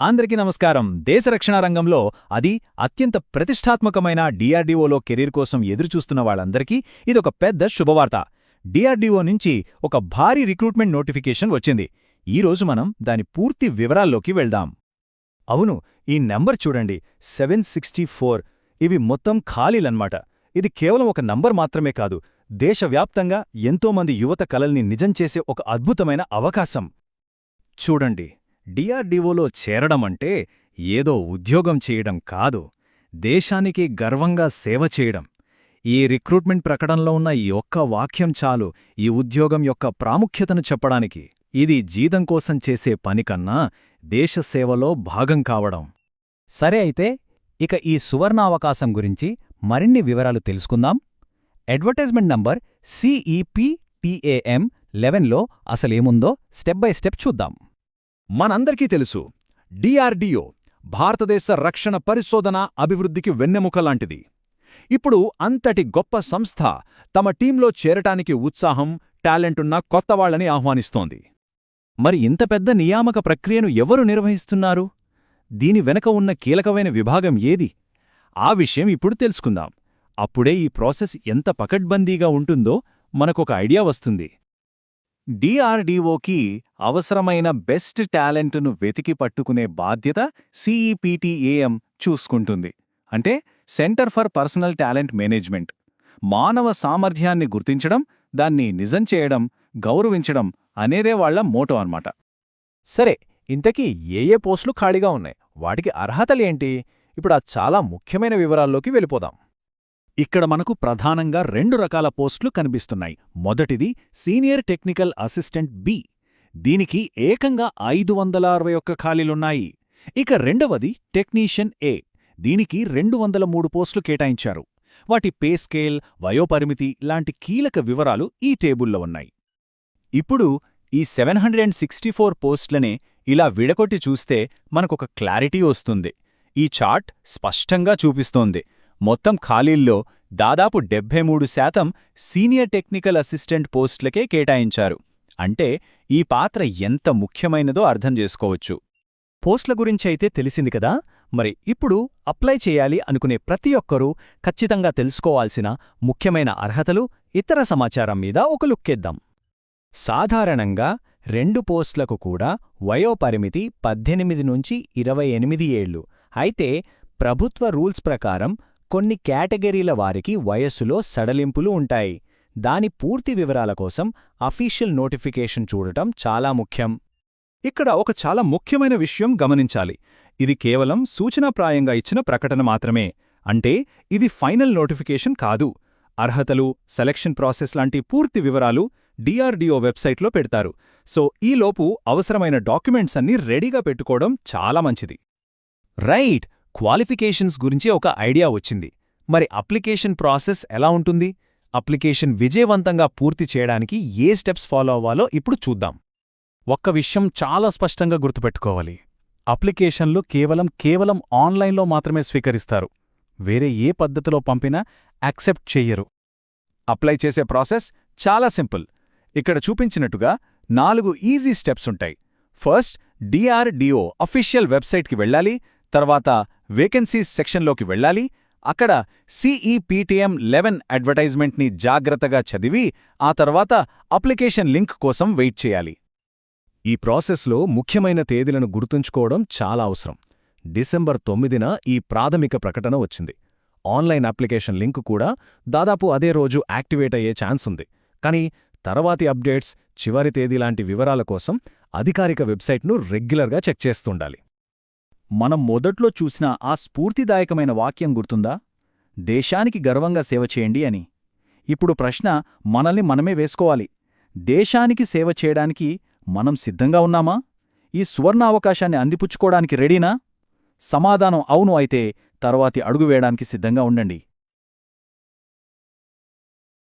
అందరికీ నమస్కారం. దేశ రక్షణ రంగంలో అది అత్యంత ప్రతిష్టాత్మకమైన డిఆర్డీఓలో కెరీర్ కోసం ఎదురుచూస్తున్న వాళ్ళందరికీ ఇదొక పెద్ద శుభవార్త. డిఆర్డీఓ నుంచి ఒక భారీ రిక్రూట్మెంట్ నోటిఫికేషన్ వచ్చింది. ఈరోజు మనం దాని పూర్తి వివరాల్లోకి వెళ్దాం. అవును ఈ నెంబర్ చూడండి. Seven sixty four. ఇవి మొత్తం ఖాళీలన్మాట ఇది కేవలం ఒక నంబర్ మాత్రమే కాదు. దేశవ్యాప్తంగా ఎంతోమంది యువత కలల్ని నిజం చేసే ఒక అద్భుతమైన అవకాశం. చూడండి. డిఆర్డీఓలో చేరడమంటే ఏదో ఉద్యోగం చేయడం కాదు. దేశానికి గర్వంగా సేవ చేయడం. ఈ రిక్రూట్మెంట్ ప్రకటనలో ఉన్న ఈ ఒక్క వాక్యం చాలు ఈ ఉద్యోగం యొక్క ప్రాముఖ్యతను చెప్పడానికి. ఇది జీతం కోసం చేసే పనికన్నా దేశసేవలో భాగం కావడం. సరే అయితే ఇక ఈ సువర్ణావకాశం గురించి మరిన్ని వివరాలు తెలుసుకుందాం. అడ్వర్టైజ్మెంట్ నంబర్ సిఈపిటిఏఎం లెవెన్లో అసలేముందో స్టెప్ బై స్టెప్ చూద్దాం. మనందరికీ తెలుసు డిఆర్డీఓ భారతదేశ రక్షణ పరిశోధన అభివృద్ధికి వెన్నెముక లాంటిది. ఇప్పుడు అంతటి గొప్ప సంస్థ తమ టీంలో చేరటానికి ఉత్సాహం టాలెంటున్న కొత్తవాళ్ళని ఆహ్వానిస్తోంది. మరి ఇంత పెద్ద నియామక ప్రక్రియను ఎవరు నిర్వహిస్తున్నారు? దీని వెనక ఉన్న కీలకమైన విభాగం ఏది? ఆ విషయం ఇప్పుడు తెలుసుకుందాం. అప్పుడే ఈ ప్రాసెస్ ఎంత పకడ్బందీగా ఉంటుందో మనకొక ఐడియా వస్తుంది. డిఆర్డీఓకి అవసరమైన బెస్ట్ టాలెంట్ను వెతికి పట్టుకునే బాధ్యత సిఈపిటిఏఎం చూసుకుంటుంది. అంటే centre for personnel talent management. మానవ సామర్థ్యాన్ని గుర్తించడం దాన్ని నిజం చేయడం గౌరవించడం అనేదే వాళ్ళ మోటో అన్నమాట. సరే ఇంతకీ ఏ ఏ పోస్టులు ఖాళీగా ఉన్నాయి? వాటికి అర్హతలేంటి ఇప్పుడు ఆ చాలా ముఖ్యమైన వివరాల్లోకి వెళ్ళిపోదాం. ఇక్కడ మనకు ప్రధానంగా రెండు రకాల పోస్టులు కనిపిస్తున్నాయి. మొదటిది సీనియర్ టెక్నికల్ అసిస్టెంట్ బి. దీనికి ఏకంగా ఐదు వందల అరవై ఒక్క ఖాళీలున్నాయి. ఇక రెండవది టెక్నీషియన్ ఏ. దీనికి రెండు వందల మూడు పోస్టులు కేటాయించారు. వాటి పే స్కేల్ వయోపరిమితి లాంటి కీలక వివరాలు ఈ టేబుల్లో ఉన్నాయి. ఇప్పుడు ఈ seven hundred and sixty four పోస్టులనే ఇలా విడగొట్టి చూస్తే మనకొక క్లారిటీ వస్తుంది. ఈ చార్ట్ స్పష్టంగా చూపిస్తోంది. మొత్తం ఖాళీల్లో దాదాపు డెబ్బై మూడు శాతం సీనియర్ టెక్నికల్ అసిస్టెంట్ పోస్టులకే కేటాయించారు. అంటే ఈ పాత్ర ఎంత ముఖ్యమైనదో అర్థం చేసుకోవచ్చు. పోస్టుల గురించి అయితే తెలిసింది కదా? మరి ఇప్పుడు అప్లై చేయాలి అనుకునే ప్రతి ఒక్కరూ ఖచ్చితంగా తెలుసుకోవాల్సిన ముఖ్యమైన అర్హతలు ఇతర సమాచారం మీద ఒక లుక్కేద్దాం. సాధారణంగా రెండు పోస్టులకు కూడా వయోపరిమితి పద్దెనిమిది నుంచి ఇరవై ఎనిమిది ఏళ్ళు అయితే ప్రభుత్వ రూల్స్ ప్రకారం కొన్ని కేటగిరీల వారికి వయస్సులో సడలింపులు ఉంటాయి. దాని పూర్తి వివరాల కోసం అఫీషియల్ నోటిఫికేషన్ చూడటం చాలా ముఖ్యం. ఇక్కడ ఒక చాలా ముఖ్యమైన విషయం గమనించాలి. ఇది కేవలం సూచనాప్రాయంగా ఇచ్చిన ప్రకటన మాత్రమే. అంటే ఇది ఫైనల్ నోటిఫికేషన్ కాదు. అర్హతలు సెలక్షన్ ప్రాసెస్ లాంటి పూర్తి వివరాలు డిఆర్డిఓ వెబ్సైట్లో పెడతారు. సో ఈలోపు అవసరమైన డాక్యుమెంట్స్ అన్నీ రెడీగా పెట్టుకోవడం చాలా మంచిది. రైట్! క్వాలిఫికేషన్స్ గురించి ఒక ఐడియా వచ్చింది. మరి అప్లికేషన్ ప్రాసెస్ ఎలా ఉంటుంది? అప్లికేషన్ విజయవంతంగా పూర్తి చేయడానికి ఏ స్టెప్స్ ఫాలో అవ్వాలో ఇప్పుడు చూద్దాం. ఒక్క విషయం చాలా స్పష్టంగా గుర్తుపెట్టుకోవాలి. అప్లికేషన్లు కేవలం కేవలం ఆన్లైన్లో మాత్రమే స్వీకరిస్తారు. వేరే ఏ పద్ధతిలో పంపినా యాక్సెప్ట్ చెయ్యరు. అప్లై చేసే ప్రాసెస్ చాలా సింపుల్. ఇక్కడ చూపించినట్టుగా నాలుగు ఈజీ స్టెప్స్ ఉంటాయి. ఫస్ట్ డిఆర్డిఓ అఫీషియల్ వెబ్సైట్కి వెళ్ళాలి. తర్వాత వేకెన్సీస్ సెక్షన్లోకి వెళ్ళాలి. అక్కడ సిఈపిటిఎం లెవెన్ అడ్వర్టైజ్మెంట్ని జాగ్రత్తగా చదివి ఆ తర్వాత అప్లికేషన్ లింక్ కోసం వెయిట్ చేయాలి. ఈ ప్రాసెస్లో ముఖ్యమైన తేదీలను గుర్తుంచుకోవడం చాలా అవసరం. డిసెంబర్ తొమ్మిదిన ఈ ప్రాథమిక ప్రకటన వచ్చింది. ఆన్లైన్ అప్లికేషన్ లింక్ కూడా దాదాపు అదే రోజు యాక్టివేట్ అయ్యే ఛాన్స్ ఉంది. కానీ తర్వాతి అప్డేట్స్ చివరి తేదీ లాంటి వివరాల కోసం అధికారిక వెబ్సైట్ను రెగ్యులర్గా చెక్ చేస్తుండాలి. మనం మొదట్లో చూసిన ఆ స్ఫూర్తిదాయకమైన వాక్యం గుర్తుందా? దేశానికి గర్వంగా సేవ చేయండి అని. ఇప్పుడు ప్రశ్న మనల్ని మనమే వేసుకోవాలి. దేశానికి సేవ చేయడానికి మనం సిద్ధంగా ఉన్నామా? ఈ సువర్ణావకాశాన్ని అందిపుచ్చుకోవడానికి రెడీనా? సమాధానం అవును అయితే తర్వాతి అడుగు వేయడానికి సిద్ధంగా ఉండండి.